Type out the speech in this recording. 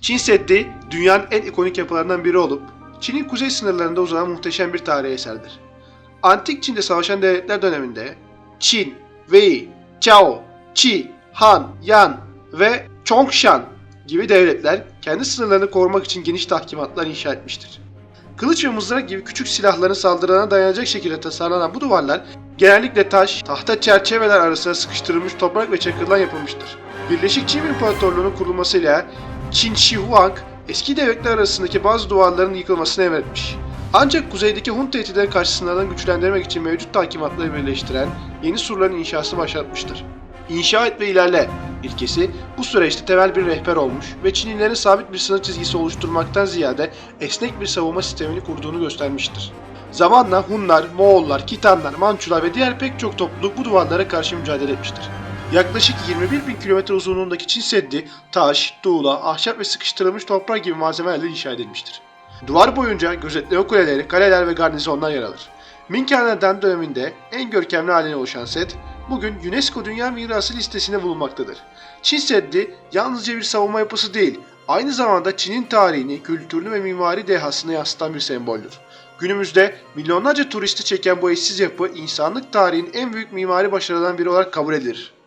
Çin Seddi dünyanın en ikonik yapılarından biri olup Çin'in kuzey sınırlarında uzanan muhteşem bir tarihi eserdir. Antik Çin'de savaşan devletler döneminde Çin, Wei, Chao, Qi, Han, Yan ve Chongshan gibi devletler kendi sınırlarını korumak için geniş tahkimatlar inşa etmiştir. Kılıç ve mızrak gibi küçük silahların saldırılarına dayanacak şekilde tasarlanan bu duvarlar genellikle taş, tahta çerçeveler arasına sıkıştırılmış toprak ve çakıldan yapılmıştır. Birleşik Çin İmparatorluğu'nun kurulmasıyla Qin Shi Huang eski devletler arasındaki bazı duvarların yıkılmasını emretmiş. Ancak kuzeydeki Hun tehditleri karşısında güçlendirmek için mevcut tahkimatları birleştiren yeni surların inşasını başlatmıştır. İnşa et ve ilerle ilkesi bu süreçte temel bir rehber olmuş ve Çinlilerin sabit bir sınır çizgisi oluşturmaktan ziyade esnek bir savunma sistemini kurduğunu göstermiştir. Zamanla Hunlar, Moğollar, Kitanlar, Mançular ve diğer pek çok topluluk bu duvarlara karşı mücadele etmiştir. Yaklaşık 21 bin kilometre uzunluğundaki Çin Seddi, taş, tuğla, ahşap ve sıkıştırılmış toprak gibi malzemelerle inşa edilmiştir. Duvar boyunca gözetleme kuleleri, kaleler ve garnizonlar yer alır. Ming Hanedan döneminde en görkemli haline oluşan set, bugün UNESCO Dünya Mirası listesinde bulunmaktadır. Çin Seddi yalnızca bir savunma yapısı değil, aynı zamanda Çin'in tarihini, kültürünü ve mimari dehasını yansıtan bir semboldür. Günümüzde milyonlarca turisti çeken bu eşsiz yapı insanlık tarihinin en büyük mimari başarılarından biri olarak kabul edilir.